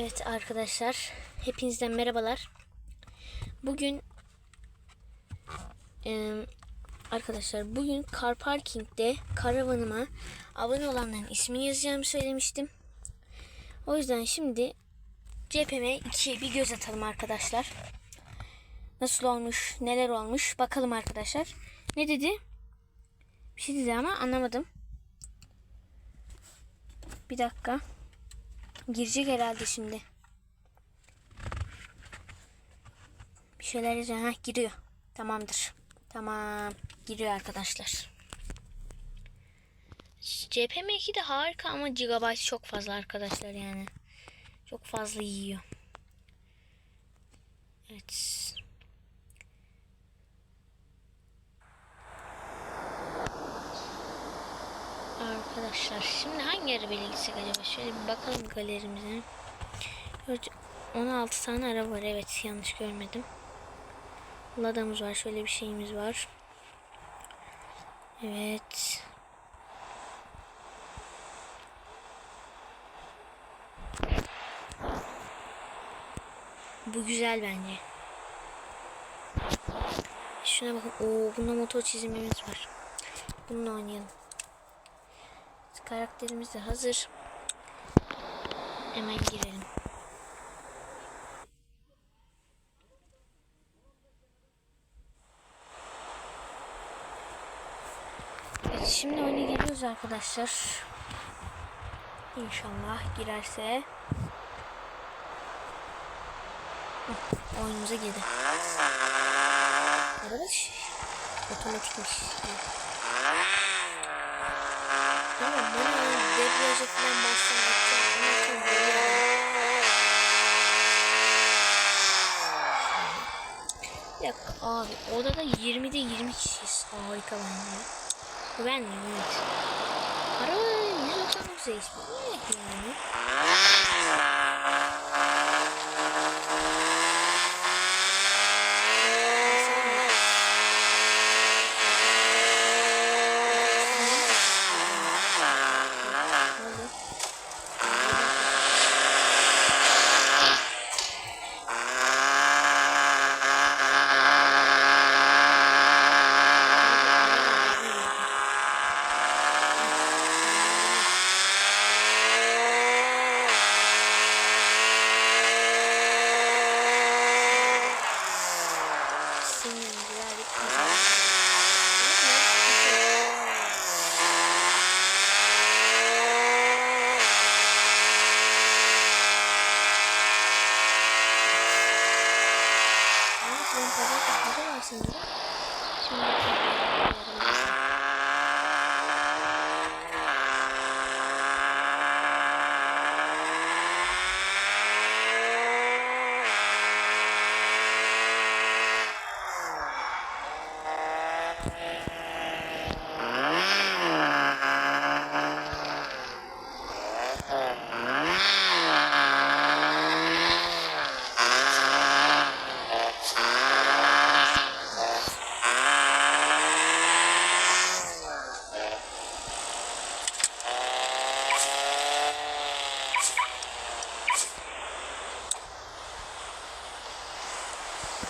Evet arkadaşlar, hepinizden merhabalar. Bugün eee, arkadaşlar bugün Car Parking'de karavanıma abone olanların ismini yazacağımı söylemiştim. O yüzden şimdi cepheme ikiye bir göz atalım arkadaşlar. Nasıl olmuş, neler olmuş bakalım arkadaşlar. Ne dedi? Bir şey dedi ama anlamadım. Bir dakika. Girecek herhalde şimdi. Bir şeyler yazıyor. Heh, giriyor. Tamamdır. Tamam. Giriyor arkadaşlar. CPM2 de harika ama gigabyte çok fazla arkadaşlar yani. Çok fazla yiyor. Evet. Arkadaşlar şimdi hangi arabayla gitsek acaba? Şöyle bir bakalım galerimize. Evet, 16 tane araba var. Evet yanlış görmedim. Ladamız var. Şöyle bir şeyimiz var. Evet. Bu güzel bence. Şuna bakın. Oo, bunda motor çizimimiz var. Bununla oynayalım. Karakterimiz de hazır. Hemen girelim. Evet, şimdi oyuna giriyoruz arkadaşlar. İnşallah girerse. Hah, oyunumuza girdi. Araba şey, otomatikmiş. Falan başlamak çok Ya abi odada 20'de 20 kişiyiz. Harika bence. Ben mi? Evet. Araba 199 HP. Evet yani. 제 가, 다가져갈수있는 종.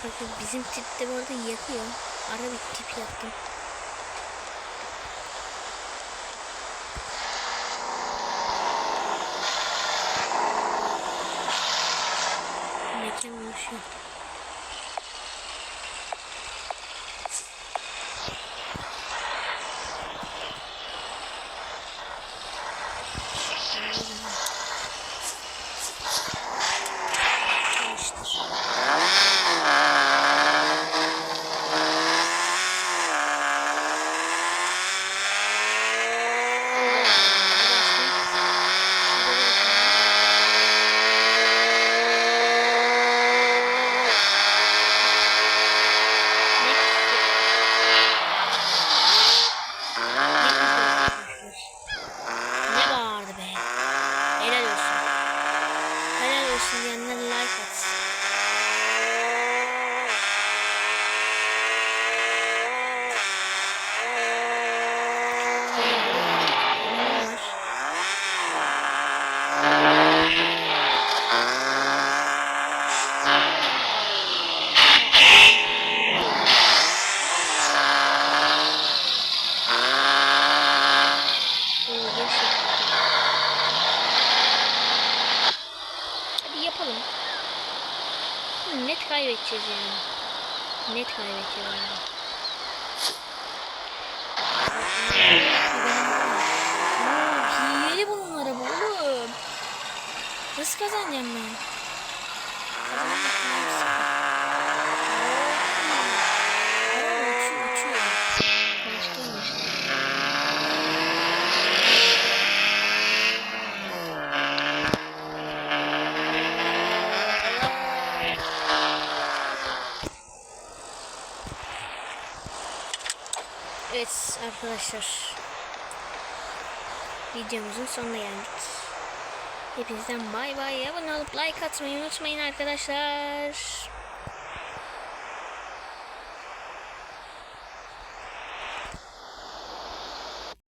Bakın bizim tipte bu arada yakıyor. Ara bir tip yaptım. Mekan oluşuyor. Kaybedeceğiz. Net kaybedeceğiz yani. Hileli bunun araba oğlum. Nasıl kazanacağım ben? Evet arkadaşlar. Videomuzun sonuna geldik. Hepinizden bay bay. Abone olup like atmayı unutmayın arkadaşlar.